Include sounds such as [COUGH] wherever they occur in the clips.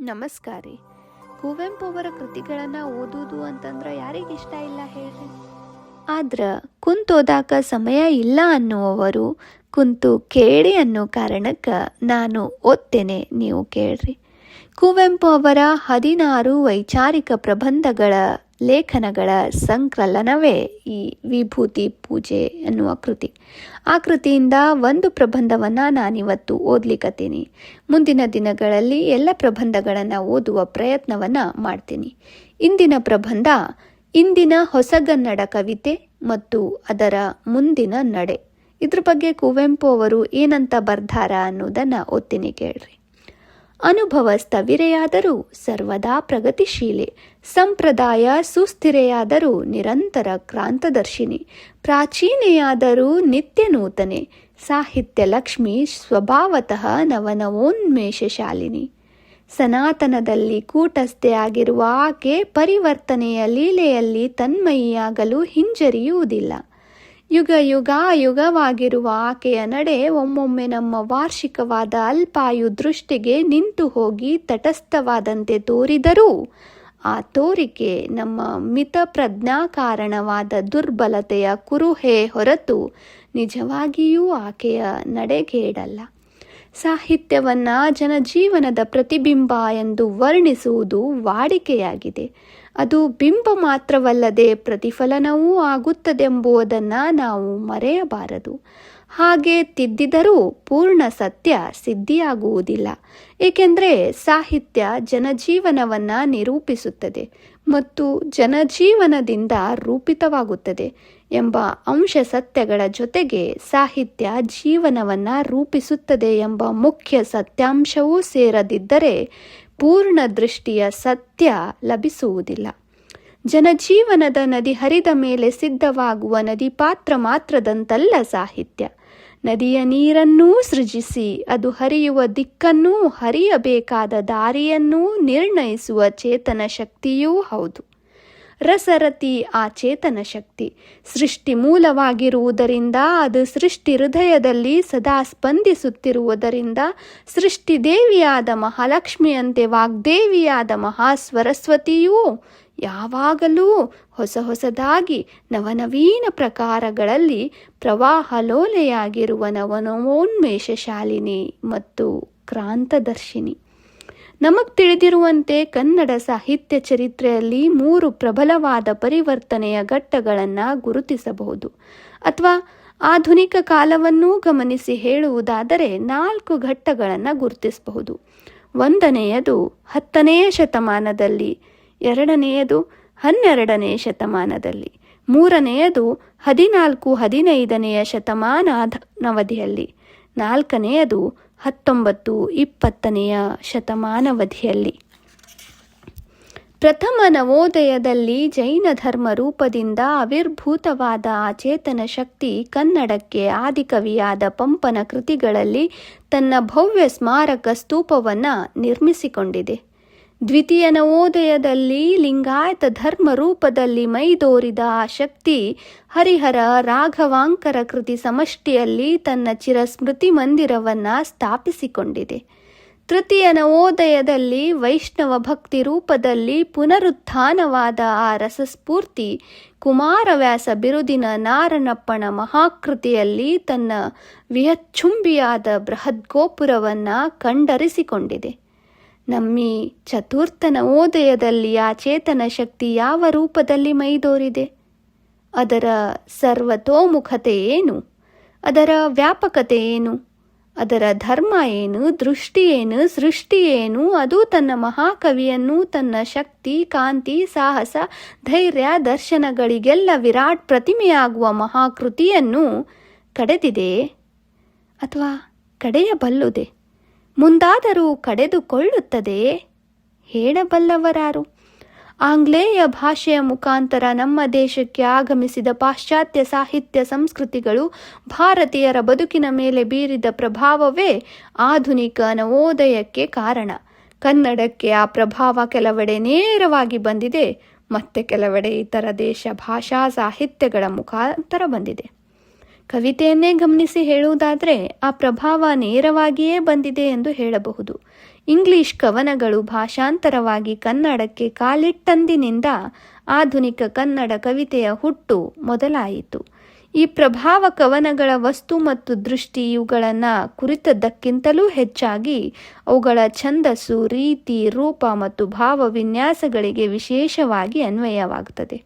ನಮಸ್ಕಾರ ರೀ. ಕುವೆಂಪು ಅವರ ಕೃತಿಗಳನ್ನು ಓದೋದು ಅಂತಂದ್ರೆ ಯಾರಿಗಿಷ್ಟ ಇಲ್ಲ ಹೇಳ್ರಿ? ಆದ್ರ ಕುಂತೋದಾಕ ಸಮಯ ಇಲ್ಲ ಅನ್ನುವವರು ಕುಂತು ಕೇಳಿ ಅನ್ನೋ ಕಾರಣಕ್ಕೆ ನಾನು ಓದ್ತೇನೆ ನೀವು ಕೇಳ್ರಿ. ಕುವೆಂಪು ಅವರ ಹದಿನಾರು ವೈಚಾರಿಕ ಪ್ರಬಂಧಗಳ ಲೇಖನಗಳ ಸಂಕಲನವೇ ಈ ವಿಭೂತಿ ಪೂಜೆ ಅನ್ನುವ ಕೃತಿ. ಆ ಕೃತಿಯಿಂದ ಒಂದು ಪ್ರಬಂಧವನ್ನು ನಾನಿವತ್ತು ಓದ್ಲಿಕ್ಕತ್ತೀನಿ ಮುಂದಿನ ದಿನಗಳಲ್ಲಿ ಎಲ್ಲ ಪ್ರಬಂಧಗಳನ್ನು ಓದುವ ಪ್ರಯತ್ನವನ್ನು ಮಾಡ್ತೀನಿ. ಇಂದಿನ ಪ್ರಬಂಧ ಇಂದಿನ ಹೊಸಗನ್ನಡ ಕವಿತೆ ಮತ್ತು ಅದರ ಮುಂದಿನ ನಡೆ. ಇದ್ರ ಬಗ್ಗೆ ಕುವೆಂಪು ಅವರು ಏನಂತ ಬರ್ದಾರ ಅನ್ನೋದನ್ನು ಓದ್ತೀನಿ ಕೇಳ್ರಿ. ಅನುಭವ ಸ್ಥವಿರೆಯಾದರೂ ಸರ್ವದಾ ಪ್ರಗತಿಶೀಲೆ, ಸಂಪ್ರದಾಯ ಸುಸ್ಥಿರೆಯಾದರೂ ನಿರಂತರ ಕ್ರಾಂತದರ್ಶಿನಿ, ಪ್ರಾಚೀನೆಯಾದರೂ ನಿತ್ಯ ನೂತನೆ ಸಾಹಿತ್ಯ ಲಕ್ಷ್ಮಿ ಸ್ವಭಾವತಃ ನವನವೋನ್ಮೇಷಶಾಲಿನಿ. ಸನಾತನದಲ್ಲಿ ಕೂಟಸ್ಥೆ ಆಗಿರುವ ಆಕೆ ಪರಿವರ್ತನೆಯ ಲೀಲೆಯಲ್ಲಿ ತನ್ಮಯಿಯಾಗಲು ಹಿಂಜರಿಯುವುದಿಲ್ಲ. ಯುಗ ಯುಗ ಯುಗವಾಗಿರುವ ಆಕೆಯ ನಡೆ ಒಮ್ಮೊಮ್ಮೆ ನಮ್ಮ ವಾರ್ಷಿಕವಾದ ಅಲ್ಪಾಯು ದೃಷ್ಟಿಗೆ ನಿಂತು ಹೋಗಿ ತಟಸ್ಥವಾದಂತೆ ತೋರಿದರೂ ಆ ತೋರಿಕೆ ನಮ್ಮ ಮಿತ ಪ್ರಜ್ಞಾಕಾರಣವಾದ ದುರ್ಬಲತೆಯ ಕುರುಹೆ ಹೊರತು ನಿಜವಾಗಿಯೂ ಆಕೆಯ ನಡೆಗೇಡಲ್ಲ. ಸಾಹಿತ್ಯವನ್ನು ಜನಜೀವನದ ಪ್ರತಿಬಿಂಬ ಎಂದು ವರ್ಣಿಸುವುದು ವಾಡಿಕೆಯಾಗಿದೆ. ಅದು ಬಿಂಬ ಮಾತ್ರವಲ್ಲದೆ ಪ್ರತಿಫಲನವೂ ಆಗುತ್ತದೆಂಬುದನ್ನು ನಾವು ಮರೆಯಬಾರದು. ಹಾಗೆ ತಿದ್ದಿದರೂ ಪೂರ್ಣ ಸತ್ಯ ಸಿದ್ಧಿಯಾಗುವುದಿಲ್ಲ. ಏಕೆಂದರೆ ಸಾಹಿತ್ಯ ಜನಜೀವನವನ್ನು ನಿರೂಪಿಸುತ್ತದೆ ಮತ್ತು ಜನಜೀವನದಿಂದ ರೂಪಿತವಾಗುತ್ತದೆ ಎಂಬ ಅಂಶ ಸತ್ಯಗಳ ಜೊತೆಗೆ ಸಾಹಿತ್ಯ ಜೀವನವನ್ನು ರೂಪಿಸುತ್ತದೆ ಎಂಬ ಮುಖ್ಯ ಸತ್ಯಾಂಶವೂ ಸೇರದಿದ್ದರೆ ಪೂರ್ಣ ದೃಷ್ಟಿಯ ಸತ್ಯ ಲಭಿಸುವುದಿಲ್ಲ. ಜನಜೀವನದ ನದಿ ಹರಿದ ಮೇಲೆ ಸಿದ್ಧವಾಗುವ ನದಿ ಪಾತ್ರ ಮಾತ್ರದಂತಲ್ಲ ಸಾಹಿತ್ಯ. ನದಿಯ ನೀರನ್ನೂ ಸೃಜಿಸಿ, ಅದು ಹರಿಯುವ ದಿಕ್ಕನ್ನೂ ಹರಿಯಬೇಕಾದ ದಾರಿಯನ್ನೂ ನಿರ್ಣಯಿಸುವ ಚೇತನ ಶಕ್ತಿಯೂ ಹೌದು. ರಸರತಿ ಆ ಚೇತನ ಶಕ್ತಿ. ಸೃಷ್ಟಿ ಮೂಲವಾಗಿರುವುದರಿಂದ ಅದು ಸೃಷ್ಟಿ ಹೃದಯದಲ್ಲಿ ಸದಾ ಸ್ಪಂದಿಸುತ್ತಿರುವುದರಿಂದ ಸೃಷ್ಟಿ ದೇವಿಯಾದ ಮಹಾಲಕ್ಷ್ಮಿಯಂತೆ ವಾಗ್ದೇವಿಯಾದ ಮಹಾಸ್ವರಸ್ವತಿಯೂ ಯಾವಾಗಲೂ ಹೊಸ ಹೊಸದಾಗಿ ನವನವೀನ ಪ್ರಕಾರಗಳಲ್ಲಿ ಪ್ರವಾಹ ಲೋಲೆಯಾಗಿರುವ ನವನವೋನ್ಮೇಷಶಾಲಿನಿ ಮತ್ತು ಕ್ರಾಂತದರ್ಶಿನಿ. ನಮಗೆ ತಿಳಿದಿರುವಂತೆ ಕನ್ನಡ ಸಾಹಿತ್ಯ ಚರಿತ್ರೆಯಲ್ಲಿ ಮೂರು ಪ್ರಬಲವಾದ ಪರಿವರ್ತನೆಯ ಘಟ್ಟಗಳನ್ನು ಗುರುತಿಸಬಹುದು. ಅಥವಾ ಆಧುನಿಕ ಕಾಲವನ್ನೂ ಗಮನಿಸಿ ಹೇಳುವುದಾದರೆ ನಾಲ್ಕು ಘಟ್ಟಗಳನ್ನು ಗುರುತಿಸಬಹುದು. ಒಂದನೆಯದು ಹತ್ತನೆಯ ಶತಮಾನದಲ್ಲಿ, ಎರಡನೆಯದು ಹನ್ನೆರಡನೆಯ ಶತಮಾನದಲ್ಲಿ, ಮೂರನೆಯದು ಹದಿನಾಲ್ಕು ಹದಿನೈದನೆಯ ಶತಮಾನವಧಿಯಲ್ಲಿ ನಾಲ್ಕನೆಯದು ಹತ್ತೊಂಬತ್ತು ಇಪ್ಪತ್ತನೆಯ ಶತಮಾನವಧಿಯಲ್ಲಿ. ಪ್ರಥಮ ನವೋದಯದಲ್ಲಿ ಜೈನ ಧರ್ಮ ರೂಪದಿಂದ ಆವಿರ್ಭೂತವಾದ ಆಚೇತನ ಚೇತನ ಶಕ್ತಿ ಕನ್ನಡಕ್ಕೆ ಆದಿಕವಿಯಾದ ಪಂಪನ ಕೃತಿಗಳಲ್ಲಿ ತನ್ನ ಭವ್ಯ ಸ್ಮಾರಕ ಸ್ತೂಪವನ್ನು ನಿರ್ಮಿಸಿಕೊಂಡಿದೆ. ದ್ವಿತೀಯ ನವೋದಯದಲ್ಲಿ ಲಿಂಗಾಯತ ಧರ್ಮ ರೂಪದಲ್ಲಿ ಮೈದೋರಿದ ಆ ಶಕ್ತಿ ಹರಿಹರ ರಾಘವಾಂಕರ ಕೃತಿ ಸಮಷ್ಟಿಯಲ್ಲಿ ತನ್ನ ಚಿರಸ್ಮೃತಿ ಮಂದಿರವನ್ನು ಸ್ಥಾಪಿಸಿಕೊಂಡಿದೆ. ತೃತೀಯ ನವೋದಯದಲ್ಲಿ ವೈಷ್ಣವ ಭಕ್ತಿ ರೂಪದಲ್ಲಿ ಪುನರುತ್ಥಾನವಾದ ಆ ರಸಸ್ಫೂರ್ತಿ ಕುಮಾರವ್ಯಾಸ ಬಿರುದಿನ ನಾರಣಪ್ಪಣ ಮಹಾಕೃತಿಯಲ್ಲಿ ತನ್ನ ವಿಹಚ್ಚುಂಬಿಯಾದ ಬೃಹದ್ಗೋಪುರವನ್ನು ಕಂಡರಿಸಿಕೊಂಡಿದೆ. ನಮ್ಮಿ ಚತುರ್ಥನ ಓದಯದಲ್ಲಿ ಆ ಚೇತನ ಶಕ್ತಿ ಯಾವ ರೂಪದಲ್ಲಿ ಮೈದೋರಿದೆ ಅದರ ಸರ್ವತೋಮುಖತೆ ಏನು? ಅದರ ವ್ಯಾಪಕತೆ ಏನು? ಅದರ ಧರ್ಮ ಏನು? ದೃಷ್ಟಿ ಏನು? ಸೃಷ್ಟಿ ಏನು? ಅದು ತನ್ನ ಮಹಾಕವಿಯನ್ನು, ತನ್ನ ಶಕ್ತಿ, ಕಾಂತಿ, ಸಾಹಸ, ಧೈರ್ಯ, ದರ್ಶನಗಳಿಗೆಲ್ಲ ವಿರಾಟ್ ಪ್ರತಿಮೆಯಾಗುವ ಮಹಾಕೃತಿಯನ್ನು ಕಡೆದಿದೆ ಅಥವಾ ಕಡೆಯಬಲ್ಲುದೆ? ಮುಂದಾದರೂ ಕಡೆದುಕೊಳ್ಳುತ್ತದೆ? ಹೇಳಬಲ್ಲವರಾರು. ಆಂಗ್ಲೇಯ ಭಾಷೆಯ ಮುಖಾಂತರ ನಮ್ಮ ದೇಶಕ್ಕೆ ಆಗಮಿಸಿದ ಪಾಶ್ಚಾತ್ಯ ಸಾಹಿತ್ಯ ಸಂಸ್ಕೃತಿಗಳು ಭಾರತೀಯರ ಬದುಕಿನ ಮೇಲೆ ಬೀರಿದ ಪ್ರಭಾವವೇ ಆಧುನಿಕ ನವೋದಯಕ್ಕೆ ಕಾರಣ. ಕನ್ನಡಕ್ಕೆ ಆ ಪ್ರಭಾವ ಕೆಲವೆಡೆ ನೇರವಾಗಿ ಬಂದಿದೆ, ಮತ್ತೆ ಕೆಲವೆಡೆ ಇತರ ದೇಶ ಭಾಷಾ ಸಾಹಿತ್ಯಗಳ ಮುಖಾಂತರ ಬಂದಿದೆ. ಕವಿತೆಯನ್ನೇ ಗಮನಿಸಿ ಹೇಳುವುದಾದರೆ, ಆ ಪ್ರಭಾವ ನೇರವಾಗಿಯೇ ಬಂದಿದೆ ಎಂದು ಹೇಳಬಹುದು. ಇಂಗ್ಲಿಷ್ ಕವನಗಳು ಭಾಷಾಂತರವಾಗಿ ಕನ್ನಡಕ್ಕೆ ಕಾಲಿಟ್ಟಂದಿನಿಂದ ಆಧುನಿಕ ಕನ್ನಡ ಕವಿತೆಯ ಹುಟ್ಟು ಮೊದಲಾಯಿತು. ಈ ಪ್ರಭಾವ ಕವನಗಳ ವಸ್ತು ಮತ್ತು ದೃಷ್ಟಿ ಇವುಗಳನ್ನು ಕುರಿತದ್ದಕ್ಕಿಂತಲೂ ಹೆಚ್ಚಾಗಿ ಅವುಗಳ ಛಂದಸ್ಸು, ರೀತಿ, ರೂಪ ಮತ್ತು ಭಾವ ವಿನ್ಯಾಸಗಳಿಗೆ ವಿಶೇಷವಾಗಿ ಅನ್ವಯವಾಗುತ್ತದೆ.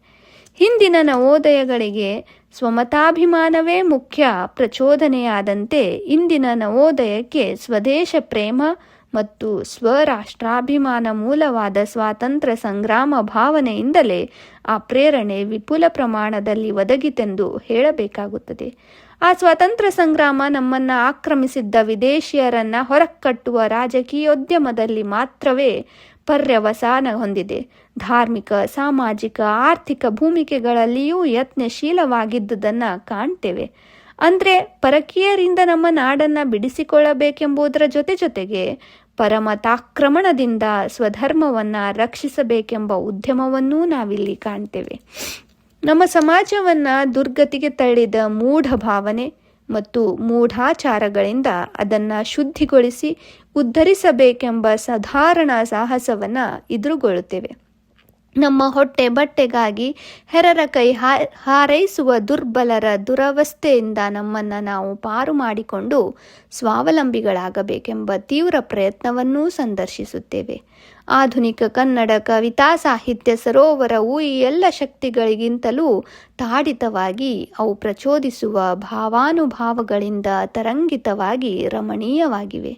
ಹಿಂದಿನ ನವೋದಯಗಳಿಗೆ ಸ್ವಮತಾಭಿಮಾನವೇ ಮುಖ್ಯ ಪ್ರಚೋದನೆಯಾದಂತೆ ಇಂದಿನ ನವೋದಯಕ್ಕೆ ಸ್ವದೇಶ ಪ್ರೇಮ ಮತ್ತು ಸ್ವರಾಷ್ಟ್ರಾಭಿಮಾನ ಮೂಲವಾದ ಸ್ವಾತಂತ್ರ್ಯ ಸಂಗ್ರಾಮ ಭಾವನೆಯಿಂದಲೇ ಆ ಪ್ರೇರಣೆ ವಿಪುಲ ಪ್ರಮಾಣದಲ್ಲಿ ಒದಗಿತೆಂದು ಹೇಳಬೇಕಾಗುತ್ತದೆ. ಆ ಸ್ವಾತಂತ್ರ್ಯ ಸಂಗ್ರಾಮ ನಮ್ಮನ್ನ ಆಕ್ರಮಿಸಿದ್ದ ವಿದೇಶಿಯರನ್ನ ಹೊರಕಟ್ಟುವ ರಾಜಕೀಯೋದ್ಯಮದಲ್ಲಿ ಮಾತ್ರವೇ ಪರ್ಯವಸಾನ ಹೊಂದಿದೆ. ಧಾರ್ಮಿಕ, ಸಾಮಾಜಿಕ, ಆರ್ಥಿಕ ಭೂಮಿಕೆಗಳಲ್ಲಿಯೂ ಯತ್ನಶೀಲವಾಗಿದ್ದುದನ್ನು ಕಾಣ್ತೇವೆ. ಅಂದರೆ ಪರಕೀಯರಿಂದ ನಮ್ಮ ನಾಡನ್ನು ಬಿಡಿಸಿಕೊಳ್ಳಬೇಕೆಂಬುದರ ಜೊತೆ ಜೊತೆಗೆ ಪರಮತಾಕ್ರಮಣದಿಂದ ಸ್ವಧರ್ಮವನ್ನು ರಕ್ಷಿಸಬೇಕೆಂಬ ಉದ್ಯಮವನ್ನೂ ನಾವಿಲ್ಲಿ ಕಾಣ್ತೇವೆ. ನಮ್ಮ ಸಮಾಜವನ್ನು ದುರ್ಗತಿಗೆ ತಳ್ಳಿದ ಮೂಢ ಭಾವನೆ ಮತ್ತು ಮೂಢಾಚಾರಗಳಿಂದ ಅದನ್ನು ಶುದ್ಧಿಗೊಳಿಸಿ ಉದ್ಧರಿಸಬೇಕೆಂಬ ಸಾಧಾರಣ ಸಾಹಸವನ್ನು ಎದುರುಗೊಳ್ಳುತ್ತೇವೆ. ನಮ್ಮ ಹೊಟ್ಟೆ ಬಟ್ಟೆಗಾಗಿ ಹೆರರ ಕೈ ಹಾರೈಸುವ ದುರ್ಬಲರ ದುರವಸ್ಥೆಯಿಂದ ನಮ್ಮನ್ನು ನಾವು ಪಾರು ಮಾಡಿಕೊಂಡು ಸ್ವಾವಲಂಬಿಗಳಾಗಬೇಕೆಂಬ ತೀವ್ರ ಪ್ರಯತ್ನವನ್ನೂ ಸಂದರ್ಶಿಸುತ್ತೇವೆ. ಆಧುನಿಕ ಕನ್ನಡ ಕವಿತಾ ಸಾಹಿತ್ಯ ಸರೋವರವು ಈ ಎಲ್ಲ ಶಕ್ತಿಗಳಿಗಿಂತಲೂ ತಾಡಿತವಾಗಿ ಅವು ಪ್ರಚೋದಿಸುವ ಭಾವಾನುಭಾವಗಳಿಂದ ತರಂಗಿತವಾಗಿ ರಮಣೀಯವಾಗಿವೆ.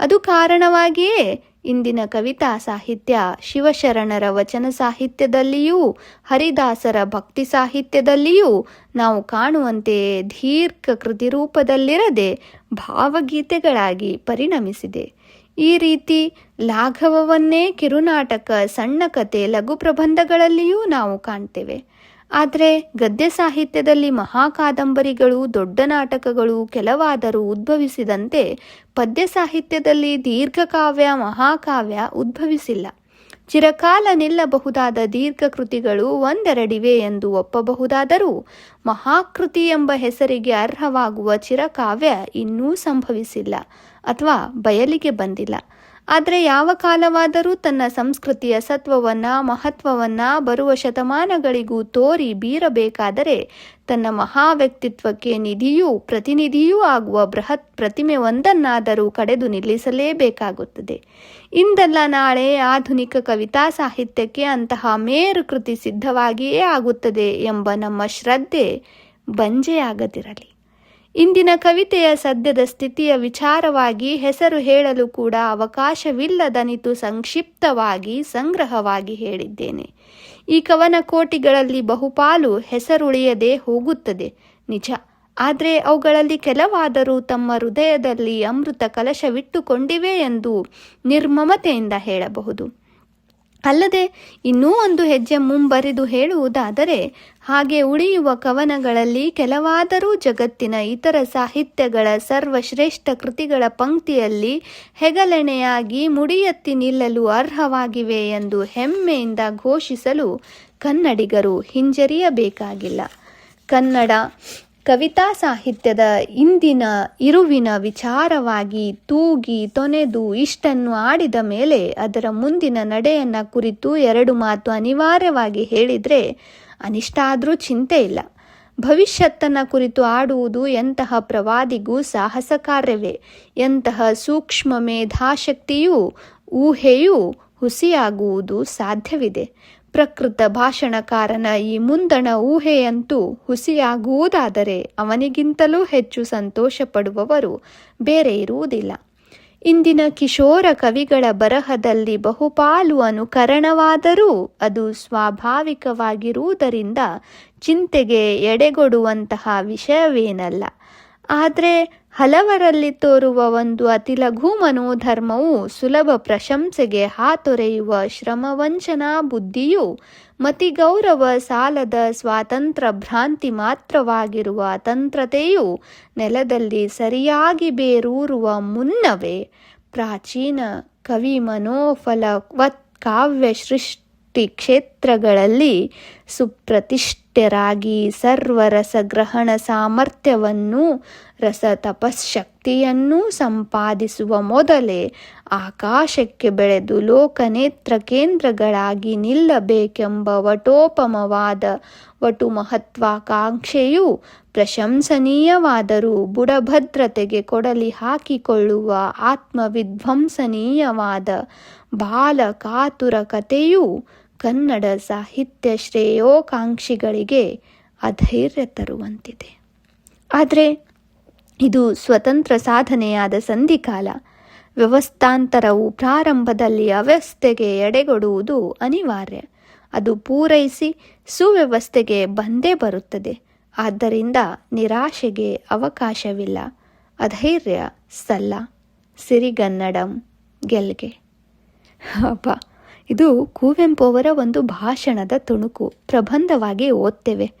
ಅದು ಕಾರಣವಾಗಿಯೇ ಇಂದಿನ ಕವಿತಾ ಸಾಹಿತ್ಯ ಶಿವಶರಣರ ವಚನ ಸಾಹಿತ್ಯದಲ್ಲಿಯೂ, ಹರಿದಾಸರ ಭಕ್ತಿ ಸಾಹಿತ್ಯದಲ್ಲಿಯೂ ನಾವು ಕಾಣುವಂತೆ ದೀರ್ಘ ಕೃತಿ ರೂಪದಲ್ಲಿರದೆ ಭಾವಗೀತೆಗಳಾಗಿ ಪರಿಣಮಿಸಿದೆ. ಈ ರೀತಿ ಲಾಘವವನ್ನೇ ಕಿರುನಾಟಕ ಸಣ್ಣ ಕತೆ ಲಘು ಪ್ರಬಂಧಗಳಲ್ಲಿಯೂ ನಾವು ಕಾಣ್ತೇವೆ. ಆದರೆ ಗದ್ಯ ಸಾಹಿತ್ಯದಲ್ಲಿ ಮಹಾಕಾದಂಬರಿಗಳು, ದೊಡ್ಡ ನಾಟಕಗಳು ಕೆಲವಾದರೂ ಉದ್ಭವಿಸಿದಂತೆ ಪದ್ಯ ಸಾಹಿತ್ಯದಲ್ಲಿ ದೀರ್ಘಕಾವ್ಯ, ಮಹಾಕಾವ್ಯ ಉದ್ಭವಿಸಿಲ್ಲ. ಚಿರಕಾಲ ನಿಲ್ಲಬಹುದಾದ ದೀರ್ಘ ಕೃತಿಗಳು ಒಂದೆರಡಿವೆ ಎಂದು ಒಪ್ಪಬಹುದಾದರೂ ಮಹಾಕೃತಿ ಎಂಬ ಹೆಸರಿಗೆ ಅರ್ಹವಾಗುವ ಚಿರಕಾವ್ಯ ಇನ್ನೂ ಸಂಭವಿಸಿಲ್ಲ ಅಥವಾ ಬಯಲಿಗೆ ಬಂದಿಲ್ಲ. ಆದರೆ ಯಾವ ಕಾಲವಾದರೂ ತನ್ನ ಸಂಸ್ಕೃತಿಯ ಸತ್ವವನ್ನ, ಮಹತ್ವವನ್ನ ಬರುವ ಶತಮಾನಗಳಿಗೂ ತೋರಿ ಬೀರಬೇಕಾದರೆ ತನ್ನ ಮಹಾ ವ್ಯಕ್ತಿತ್ವಕ್ಕೆ ನಿಧಿಯೂ ಪ್ರತಿನಿಧಿಯೂ ಆಗುವ ಬೃಹತ್ ಪ್ರತಿಮೆ ಒಂದನ್ನಾದರೂ ಕಡೆದು ನಿಲ್ಲಿಸಲೇಬೇಕಾಗುತ್ತದೆ. ಇಂದಲ್ಲ ನಾಳೆ ಆಧುನಿಕ ಕವಿತಾ ಸಾಹಿತ್ಯಕ್ಕೆ ಅಂತಹ ಮೇರು ಕೃತಿ ಸಿದ್ಧವಾಗಿಯೇ ಆಗುತ್ತದೆ ಎಂಬ ನಮ್ಮ ಶ್ರದ್ಧೆ ಬಂಜೆಯಾಗದಿರಲಿ. ಇಂದಿನ ಕವಿತೆಯ ಸದ್ಯದ ಸ್ಥಿತಿಯ ವಿಚಾರವಾಗಿ ಹೆಸರು ಹೇಳಲು ಕೂಡ ಅವಕಾಶವಿಲ್ಲದನಿತು ಸಂಕ್ಷಿಪ್ತವಾಗಿ ಸಂಗ್ರಹವಾಗಿ ಹೇಳಿದ್ದೇನೆ. ಈ ಕವನ ಕೋಟಿಗಳಲ್ಲಿ ಬಹುಪಾಲು ಹೆಸರುಳಿಯದೇ ಹೋಗುತ್ತದೆ, ನಿಜ. ಆದರೆ ಅವುಗಳಲ್ಲಿ ಕೆಲವಾದರೂ ತಮ್ಮ ಹೃದಯದಲ್ಲಿ ಅಮೃತ ಕಲಶವಿಟ್ಟುಕೊಂಡಿವೆ ಎಂದು ನಿರ್ಮಮತೆಯಿಂದ ಹೇಳಬಹುದು. ಅಲ್ಲದೆ ಇನ್ನೂ ಒಂದು ಹೆಜ್ಜೆ ಮುಂಬರಿದು ಹೇಳುವುದಾದರೆ, ಹಾಗೆ ಉಳಿಯುವ ಕವನಗಳಲ್ಲಿ ಕೆಲವಾದರೂ ಜಗತ್ತಿನ ಇತರ ಸಾಹಿತ್ಯಗಳ ಸರ್ವಶ್ರೇಷ್ಠ ಕೃತಿಗಳ ಪಂಕ್ತಿಯಲ್ಲಿ ಹೆಗಲೆಣೆಯಾಗಿ ಮುಡಿಯತ್ತಿ ನಿಲ್ಲಲು ಅರ್ಹವಾಗಿವೆ ಎಂದು ಹೆಮ್ಮೆಯಿಂದ ಘೋಷಿಸಲು ಕನ್ನಡಿಗರು ಹಿಂಜರಿಯಬೇಕಾಗಿಲ್ಲ. ಕನ್ನಡ ಕವಿತಾ ಸಾಹಿತ್ಯದ ಇಂದಿನ ಇರುವಿನ ವಿಚಾರವಾಗಿ ತೂಗಿ ತೊನೆದು ಇಷ್ಟನ್ನು ಆಡಿದ ಮೇಲೆ ಅದರ ಮುಂದಿನ ನಡೆಯನ್ನ ಕುರಿತು ಎರಡು ಮಾತು ಅನಿವಾರ್ಯವಾಗಿ ಹೇಳಿದರೆ ಅನಿಷ್ಟ ಆದರೂ ಚಿಂತೆ ಇಲ್ಲ. ಭವಿಷ್ಯತ್ತನ್ನ ಕುರಿತು ಆಡುವುದು ಎಂತಹ ಪ್ರವಾದಿಗೂ ಸಾಹಸ ಕಾರ್ಯವೇ. ಎಂತಹ ಸೂಕ್ಷ್ಮ ಮೇಧಾಶಕ್ತಿಯೂ, ಊಹೆಯೂ ಹುಸಿಯಾಗುವುದು ಸಾಧ್ಯವಿದೆ. ಪ್ರಕೃತ ಭಾಷಣಕಾರನ ಈ ಮುಂದಣ ಊಹೆಯಂತೂ ಹುಸಿಯಾಗುವುದಾದರೆ ಅವನಿಗಿಂತಲೂ ಹೆಚ್ಚು ಸಂತೋಷ ಪಡುವವರು ಬೇರೆ ಇರುವುದಿಲ್ಲ. ಇಂದಿನ ಕಿಶೋರ ಕವಿಗಳ ಬರಹದಲ್ಲಿ ಬಹುಪಾಲು ಅನುಕರಣವಾದರೂ ಅದು ಸ್ವಾಭಾವಿಕವಾಗಿರುವುದರಿಂದ ಚಿಂತೆಗೆ ಎಡೆಗೊಡುವಂತಹ ವಿಷಯವೇನಲ್ಲ. ಆದರೆ ಹಲವರಲ್ಲಿ ತೋರುವ ಒಂದು ಅತಿಲಘು ಮನೋಧರ್ಮವು ಸುಲಭ ಪ್ರಶಂಸೆಗೆ ಹಾತೊರೆಯುವ ಶ್ರಮವಂಚನಾ ಬುದ್ಧಿಯು ಮತಿಗೌರವ ಸಾಲದ ಸ್ವಾತಂತ್ರ್ಯ ಭ್ರಾಂತಿ ಮಾತ್ರವಾಗಿರುವ ಅತಂತ್ರತೆಯು ನೆಲದಲ್ಲಿ ಸರಿಯಾಗಿ ಬೇರೂರುವ ಮುನ್ನವೇ. ಪ್ರಾಚೀನ ಕವಿ ಮನೋಫಲವತ್ ಕಾವ್ಯ ಸೃಷ್ಟಿ ಕ್ಷೇತ್ರಗಳಲ್ಲಿ ಸುಪ್ರತಿಷ್ಠೆ ತುಷ್ಟ್ಯರಾಗಿ ಸರ್ವರಸಗ್ರಹಣ ಸಾಮರ್ಥ್ಯವನ್ನೂ, ರಸ ತಪಶಕ್ತಿಯನ್ನೂ ಸಂಪಾದಿಸುವ ಮೊದಲೇ ಆಕಾಶಕ್ಕೆ ಬೆಳೆದು ಲೋಕನೇತ್ರ ಕೇಂದ್ರಗಳಾಗಿ ನಿಲ್ಲಬೇಕೆಂಬ ವಟೋಪಮವಾದ ವಟು ಮಹತ್ವಾಕಾಂಕ್ಷೆಯು ಪ್ರಶಂಸನೀಯವಾದರೂ ಬುಡಭದ್ರತೆಗೆ ಕೊಡಲಿ ಹಾಕಿಕೊಳ್ಳುವ ಆತ್ಮವಿಧ್ವಂಸನೀಯವಾದ ಬಾಲ ಕಾತುರ ಕಥೆಯು ಕನ್ನಡ ಸಾಹಿತ್ಯ ಶ್ರೇಯೋಕಾಂಕ್ಷಿಗಳಿಗೆ ಅಧೈರ್ಯ ತರುವಂತಿದೆ. ಆದರೆ ಇದು ಸ್ವತಂತ್ರ ಸಾಧನೆಯಾದ ಸಂಧಿಕಾಲ, ವ್ಯವಸ್ಥಾಂತರವು ಪ್ರಾರಂಭದಲ್ಲಿ ಅವ್ಯವಸ್ಥೆಗೆ ಎಡೆಗೊಡುವುದು ಅನಿವಾರ್ಯ. ಅದು ಪೂರೈಸಿ ಸುವ್ಯವಸ್ಥೆಗೆ ಬಂದೇ ಬರುತ್ತದೆ. ಆದ್ದರಿಂದ ನಿರಾಶೆಗೆ ಅವಕಾಶವಿಲ್ಲ. ಅಧೈರ್ಯ ಸಲ್ಲ. ಸಿರಿಗನ್ನಡಂ ಗೆಲ್ಗೆ. ಅಪ್ಪ ಇದು ಕುವೆಂಪು ಅವರ ಒಂದು ಭಾಷಣದ ತುಣುಕು. ಪ್ರಬಂಧವಾಗಿ ಓದ್ತೇವೆ.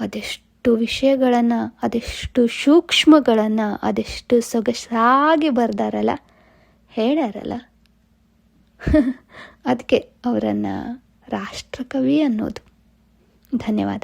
ಅದೆಷ್ಟು ವಿಷಯಗಳನ್ನು, ಅದೆಷ್ಟು ಸೂಕ್ಷ್ಮಗಳನ್ನು, ಅದೆಷ್ಟು ಸೊಗಸಾಗಿ ಬರ್ದಾರಲ್ಲ. ಹೇಳಾರಲ್ಲ. [LAUGHS] ಅದಕ್ಕೆ ಅವರನ್ನು ರಾಷ್ಟ್ರಕವಿ ಅನ್ನೋದು. ಧನ್ಯವಾದ.